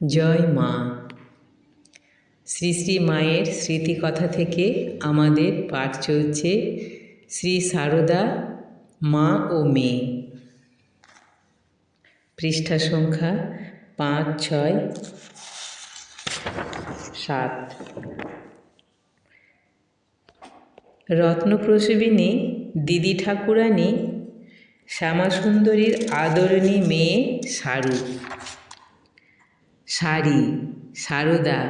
জয় মা। শ্রী শ্রী মায়ের স্মৃতিকথা থেকে আমাদের পাঠ চলছে শ্রী সারদা, মা ও মেয়ে। পৃষ্ঠা সংখ্যা পাঁচ, ছয়, সাত। রত্নপ্রসবিনী, দিদি ঠাকুরানী, শ্যামাসুন্দরীর আদরণী মেয়ে সারু। শাড়ি, সারদা।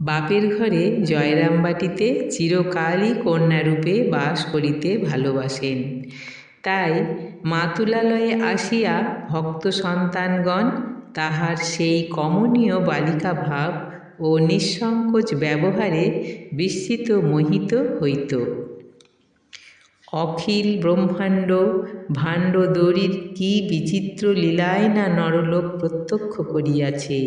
বাপের ঘরে জয়রামবাটিতে চিরকালই কন্যারূপে বাস করিতে ভালোবাসেন। তাই মাতুলালয়ে আসিয়া ভক্ত সন্তানগণ তাহার সেই কমনীয় বালিকা ভাব ও নিঃসংকোচ ব্যবহারে বিস্মিত মোহিত হইত। অখিল ব্রহ্মাণ্ড, ভাণ্ড দড়ির কি বিচিত্র লীলায় না নরলোক প্রত্যক্ষ করিয়াছে?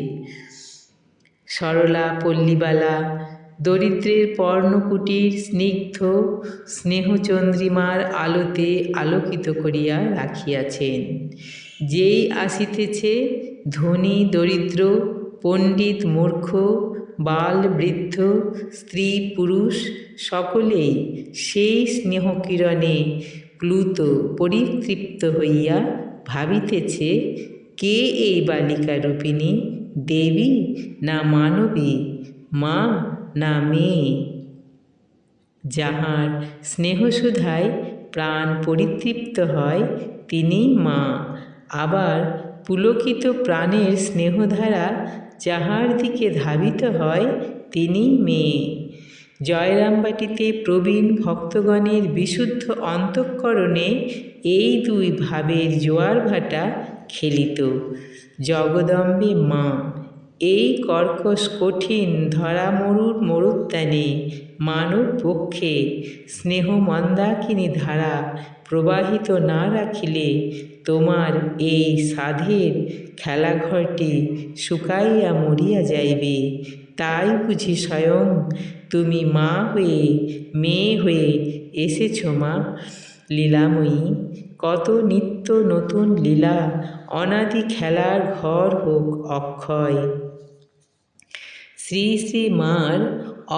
সরলা, পল্লীবালা, দরিদ্রের পর্ণকুটির স্নিগ্ধ, স্নেহচন্দ্রিমার আলোতে আলোকিত করিয়া রাখিয়াছেন। যেই আসিতেছে ধনী, দরিদ্র, পণ্ডিত, মূর্খ বাল, বৃদ্ধ, স্ত্রী, পুরুষ, সকলেই সেই স্নেহকিরণে প্লুত পরিতৃপ্ত হইয়া ভাবিতেছে, কে এই বালিকা রূপিণী, দেবী না মানবী, মা না মেয়ে? যাহার স্নেহসুধায় প্রাণ পরিতৃপ্ত হয়, তিনি মা। আবার পুলকিত প্রাণের স্নেহধারা যাহার দিকে ধাবিত হয়, তিনি মেয়ে। জয়রামবাটিতে প্রবীণ ভক্তগণের বিশুদ্ধ অন্তঃকরণে এই দুই ভাবের জোয়ার ভাটা খেলিত। জগদম্বে মা এই কর্কশ কঠিন ধরা মরুর মরুদ্যানে মানব পক্ষে স্নেহ মন্দাকিনী ধারা প্রবাহিত না রাখিলে তোমার এই সাধের খেলাঘরটি শুকাইয়া মরিয়া যাইবে। তাই বুঝি স্বয়ং তুমি মা হয়ে, মেয়ে হয়ে এসেছ মা। লীলাময়ী কত নিত্য নতুন লীলা, অনাদি খেলার ঘর হোক অক্ষয়। শ্রী শ্রী মার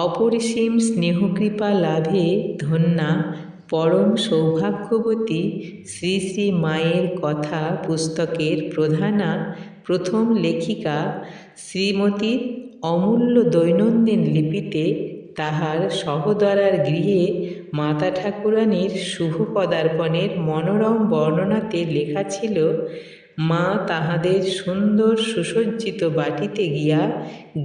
অপরিসীম স্নেহকৃপা লাভে ধন্যা, পরম সৌভাগ্যবতী শ্রী শ্রী মায়ের কথা পুস্তকের প্রধানা, প্রথম লেখিকা শ্রীমতীর অমূল্য দৈনন্দিন লিপিতে তাহার সহদরার গৃহে মাতা ঠাকুরানীর শুভ পদার্পণের মনোরম বর্ণনাতে লেখা ছিল, মা তাহাদের সুন্দর সুসজ্জিত বাটিতে গিয়া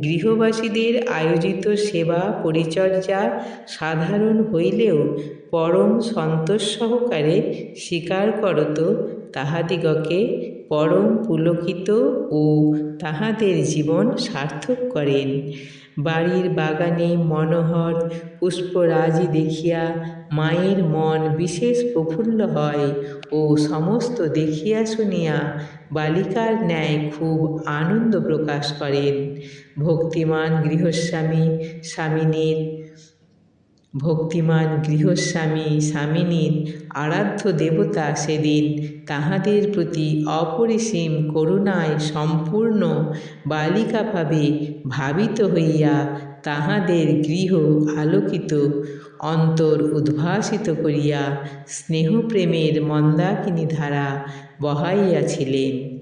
গৃহবাসীদের আয়োজিত সেবা পরিচর্যা সাধারণ হইলেও পরম সন্তোষ সহকারে স্বীকার করত তাহাদিগকে পরম পুলকিত ও তাহাদের জীবন সার্থক করেন। বাড়ির বাগানে মনোহর, পুষ্পরাজি দেখিয়া মায়ের মন বিশেষ প্রফুল্ল হয় ও সমস্ত দেখিয়া শুনিয়া বালিকার ন্যায় খুব আনন্দ প্রকাশ করেন। ভক্তিমান গৃহস্বামী, স্বামিনীর ভক্তিমান গৃহস্বামী, স্বামিনীর আরাধ্য দেবতা সেদিন তাহাদের প্রতি অপরিসীম করুণায় সম্পূর্ণ বালিকাভাবে ভাবিত হইয়া তাহাদের গৃহ আলোকিত, অন্তর উদ্ভাসিত করিয়া স্নেহপ্রেমের মন্দাকিনী ধারা বহাইয়াছিলেন।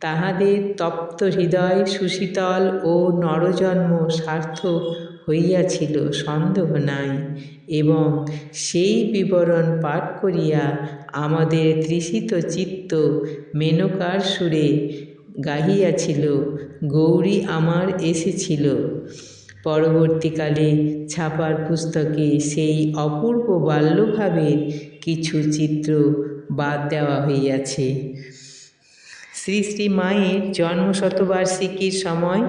তাহাদের তপ্ত হৃদয় সুশীতল ও নরজন্ম সার্থক হইয়াছিল, সন্দেহ নাই। এবং সেই বিবরণ পাঠ করিয়া আমাদের তৃষিত চিত্ত মেনকার সুরে গাহিয়াছিল, গৌরী আমার এসেছিল। পরবর্তীকালে ছাপার পুস্তকে সেই অপূর্ব বাল্যভাবের কিছু চিত্র বাদ দেওয়া হইয়াছে। শ্রী শ্রী মায়ের জন্মশতবার্ষিকীর সময়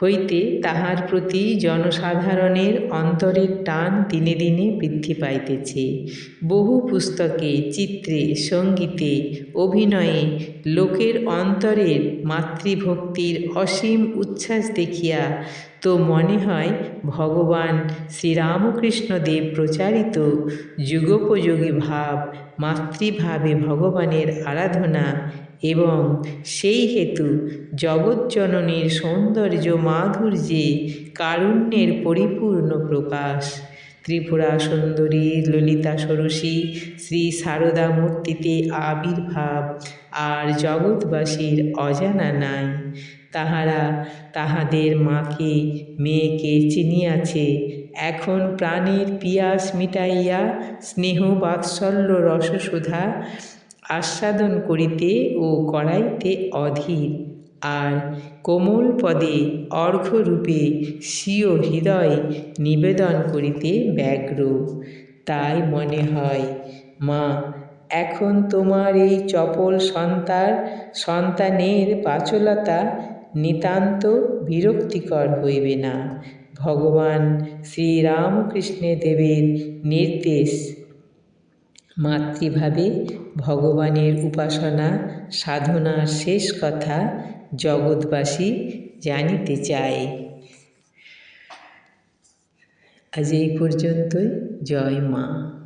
হইতে তাহার প্রতি জনসাধারণের অন্তরের টান দিনে দিনে বৃদ্ধি পাইতেছে। বহু পুস্তকে, চিত্রে, সঙ্গীতে, অভিনয়ে লোকের অন্তরের মাতৃভক্তির অসীম উচ্ছ্বাস দেখিয়া তো মনে হয় ভগবান শ্রীরামকৃষ্ণ দেব প্রচারিত যুগোপযোগী ভাব, মাতৃভাবে ভগবানের আরাধনা এবং সেই হেতু জগজ্জননীর সৌন্দর্য মাধুর্যে কারুণ্যের পরিপূর্ণ প্রকাশ। ত্রিপুরা সুন্দরী ললিতা ষোড়শী শ্রী সারদা মূর্তিতে আবির্ভাব, আর জগৎবাসীর অজানা নাই। তাহারা তাহাদের মাকে, মেয়েকে চিনিয়াছে। এখন প্রাণের পিয়াস মিটাইয়া স্নেহ বাৎসল্য রসসুধা আস্বাদন করিতে ও করাইতে অধীর। আর কোমল পদে অর্ঘ্যরূপে স্বীয় হৃদয় নিবেদন করিতে ব্যগ্র। তাই মনে হয়, মা, এখন তোমার এই চপল সন্তান সন্তানের বাচলতা নিতান্ত বিরক্তিকর হইবে না। ভগবান শ্রীরামকৃষ্ণে দেবের নির্দেশ। মাতৃভাবে ভগবানের উপাসনা সাধনার শেষ কথা জগৎবাসী জানিতে চায়। আজ এই পর্যন্তই। জয় মা।